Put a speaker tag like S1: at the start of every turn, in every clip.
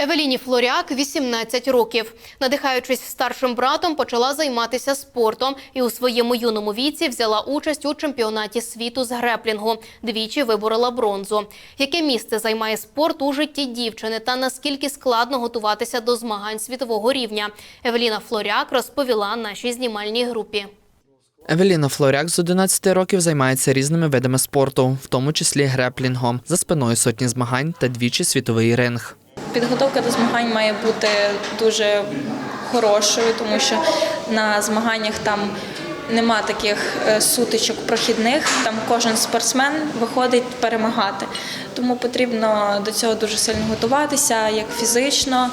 S1: Евеліні Флоряк 18 років. Надихаючись старшим братом, почала займатися спортом і у своєму юному віці взяла участь у чемпіонаті світу з греплінгу. Двічі виборола бронзу. Яке місце займає спорт у житті дівчини та наскільки складно готуватися до змагань світового рівня? Евеліна Флоряк розповіла нашій знімальній групі.
S2: Евеліна Флоряк з 11 років займається різними видами спорту, в тому числі греплінгом, за спиною сотні змагань та двічі світовий ринг.
S3: Підготовка до змагань має бути дуже хорошою, тому що на змаганнях там нема таких е, сутичок прохідних. Там кожен спортсмен виходить перемагати. Тому потрібно до цього дуже сильно готуватися, як фізично,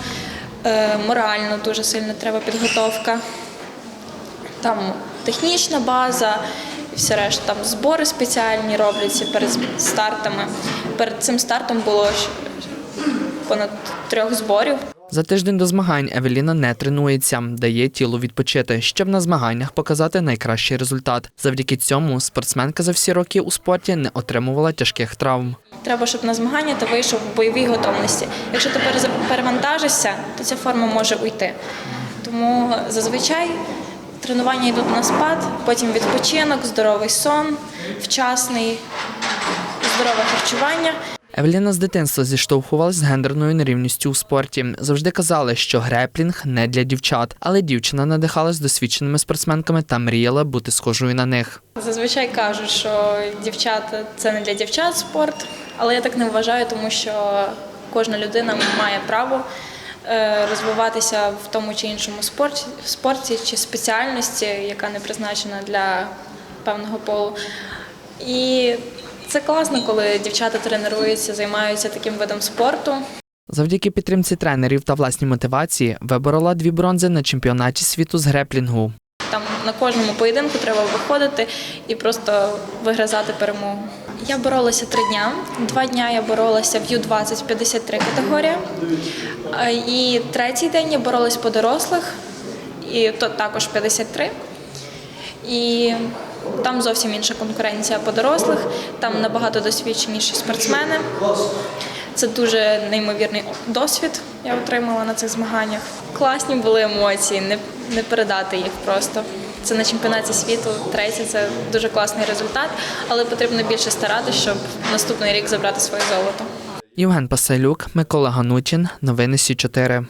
S3: е, морально дуже сильно треба підготовка. Там технічна база все решта. Там збори спеціальні робляться перед стартами. Перед цим стартом було понад трьох зборів.
S2: За тиждень до змагань Евеліна не тренується, дає тілу відпочити, щоб на змаганнях показати найкращий результат. Завдяки цьому спортсменка за всі роки у спорті не отримувала тяжких травм.
S3: Треба, щоб на змагання ти вийшов в бойовій готовності. Якщо ти перевантажишся, то ця форма може уйти. Тому зазвичай тренування йдуть на спад, потім відпочинок, здоровий сон, вчасний, здорове харчування.
S2: Евеліна з дитинства зіштовхувалась з гендерною нерівністю у спорті. Завжди казали, що греплінг не для дівчат, але дівчина надихалась досвідченими спортсменками та мріяла бути схожою на них.
S3: Зазвичай кажуть, що дівчата це не для дівчат спорт, але я так не вважаю, тому що кожна людина має право е, розвиватися в тому чи іншому спорті, спорті чи спеціальності, яка не призначена для певного полу. І це класно, коли дівчата тренуються, займаються таким видом спорту.
S2: Завдяки підтримці тренерів та власній мотивації виборола дві бронзи на чемпіонаті світу з греплінгу.
S3: Там на кожному поєдинку треба виходити і просто вигризати перемогу. Я боролася три дня. Два дня я боролася в Ю-20 53 категорія. І третій день я боролась по дорослих, і то також 53. І там зовсім інша конкуренція по дорослих, там набагато досвідченіші спортсмени. Це дуже неймовірний досвід я отримала на цих змаганнях. Класні були емоції, не, не передати їх просто. Це на чемпіонаті світу, третє це дуже класний результат, але потрібно більше старатися, щоб наступний рік забрати своє золото.
S2: Євген Пасалюк, Микола Ганутін. Новини Сі 4